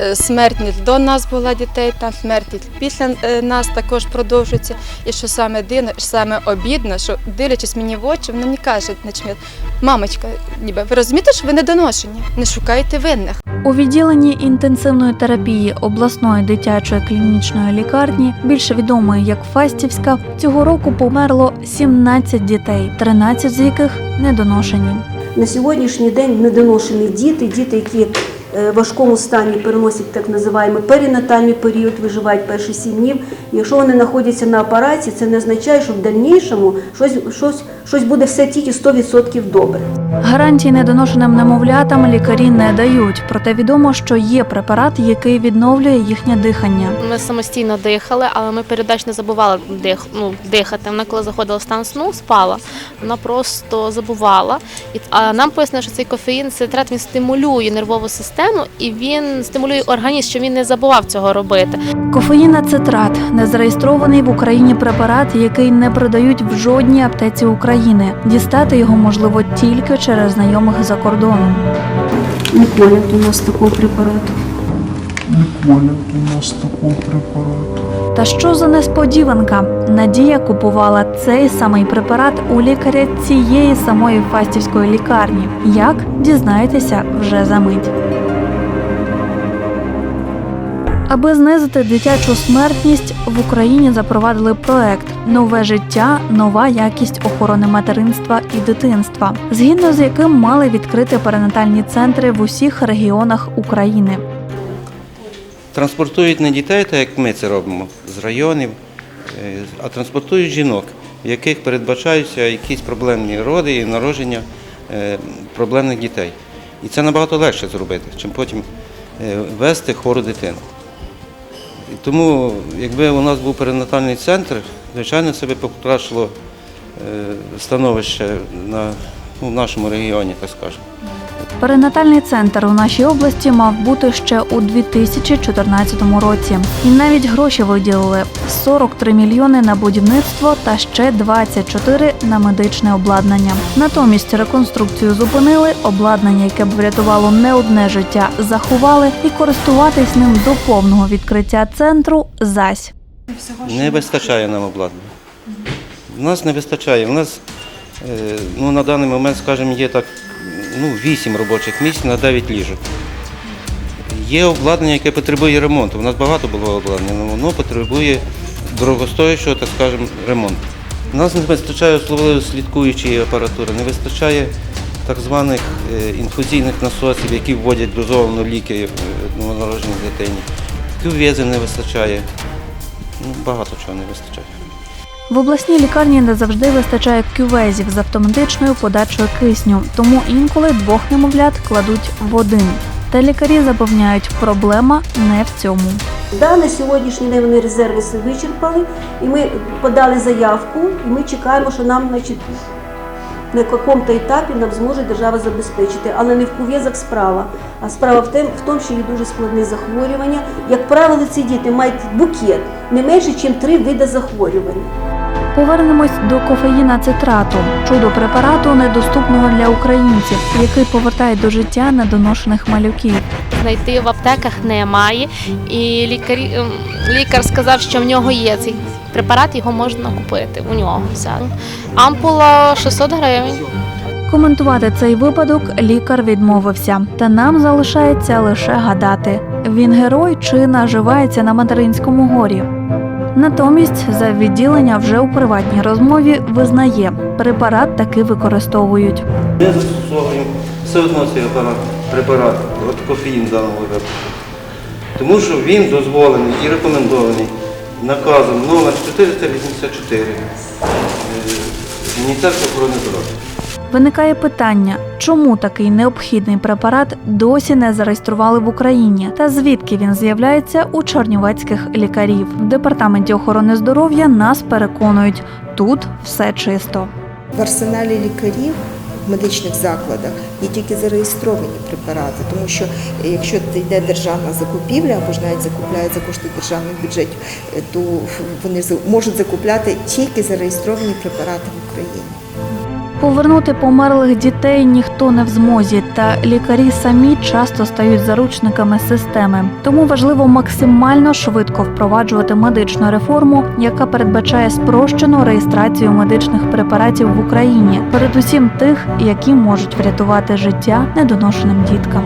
е, смертність до нас була дітей, там смертність після е, нас також продовжується. І що саме дивно, саме обідно, що дивлячись мені в очі, вона мені каже, начмет, мамочка, ніби ви розумієте, що ви недоношені, не шукайте винних. У відділенні інтенсивної терапії обласної дитячої клінічної лікарні, більше відомої як Фастівська, цього року померло 17 дітей, 13 з яких недоношені. На сьогоднішній день недоношені діти, діти, які важкому стані переносять так називаємо перинатальний період, виживають перші сім днів. Якщо вони знаходяться на апараті, це не означає, що в дальнішому щось, щось, щось буде все тільки 100% добре. Гарантій недоношеним немовлятам лікарі не дають, проте відомо, що є препарат, який відновлює їхнє дихання. Ми самостійно дихали, але ми передач не забували дих, ну, дихати. Вона коли заходила в стан сну, спала, вона просто забувала. А нам пояснили, що цей кофеїн, цитрат, він стимулює нервову систему і він стимулює організм, щоб він не забував цього робити. Кофеїнацетрат – незареєстрований в Україні препарат, який не продають в жодній аптеці України. Дістати його можливо тільки через знайомих за кордоном. Не у нас такого препарату. Не у нас такого препарату. Та що за несподіванка? Надія купувала цей самий препарат у лікаря цієї самої фастівської лікарні. Як дізнаєтеся вже за мить. Аби знизити дитячу смертність, в Україні запровадили проект Нове життя, нова якість охорони материнства і дитинства, згідно з яким мали відкрити перинатальні центри в усіх регіонах України. Транспортують не дітей, так як ми це робимо з районів, е, а транспортують жінок, в яких передбачаються якісь проблемні роди і народження е, проблемних дітей. І це набагато легше зробити, чим потім е, вести хвору дитину. Тому, якби у нас був перинатальний центр, звичайно, це би покращило е, становище на, ну, в нашому регіоні, так скажемо. Перинатальний центр у нашій області мав бути ще у 2014 році. І навіть гроші виділили 43 мільйони на будівництво та ще 24 на медичне обладнання. Натомість реконструкцію зупинили, обладнання, яке б врятувало не одне життя, заховали і користуватись ним до повного відкриття центру зась. Не вистачає нам обладнання. У нас не вистачає. У нас е, ну, на даний момент, скажімо, є так ну, 8 робочих місць на 9 ліжок. Є обладнання, яке потребує ремонту. У нас багато було обладнання, але воно потребує дорогостоячого, так скажемо, ремонту. У нас не вистачає особливо слідкуючої апаратури, не вистачає так званих е, інфузійних насосів, які вводять дозовано ліки е, новонародженій дитині. Кювези не вистачає. Ну, багато чого не вистачає. В обласній лікарні не завжди вистачає кювезів з автоматичною подачею кисню, тому інколи двох немовлят кладуть в один. Та лікарі запевняють, проблема не в цьому. Да, сьогоднішній день вони резерви вичерпали, і ми подали заявку, і ми чекаємо, що нам значить, на якому-то етапі нам зможе держава забезпечити. Але не в кув'язах справа. А справа в, тем, в тому, що є дуже складне захворювання. Як правило, ці діти мають букет не менше, ніж три види захворювань. Повернемось до кофеїна цитрату, чудо препарату, недоступного для українців, який повертає до життя недоношених малюків. Знайти в аптеках немає. І лікарі, ем, лікар сказав, що в нього є цей препарат, його можна купити. У нього все. Ампула 600 гривень. Коментувати цей випадок лікар відмовився, та нам залишається лише гадати: він герой чи наживається на материнському горі. Натомість за відділення вже у приватній розмові визнає, препарат таки використовують. Ми застосовуємо все одно цей препарат, от кофеїн в даному випадку. Тому що він дозволений і рекомендований наказом номер 484 е, Міністерства охорони здоров'я. Виникає питання, чому такий необхідний препарат досі не зареєстрували в Україні, та звідки він з'являється у чернівецьких лікарів. В департаменті охорони здоров'я нас переконують, тут все чисто. В арсеналі лікарів в медичних закладах є тільки зареєстровані препарати, тому що е, якщо йде державна закупівля або ж навіть закупляють за кошти державних бюджетів, е, то вони можуть закупляти тільки зареєстровані препарати в Україні. Повернути померлих дітей ніхто не в змозі, та лікарі самі часто стають заручниками системи. Тому важливо максимально швидко впроваджувати медичну реформу, яка передбачає спрощену реєстрацію медичних препаратів в Україні, передусім тих, які можуть врятувати життя недоношеним діткам.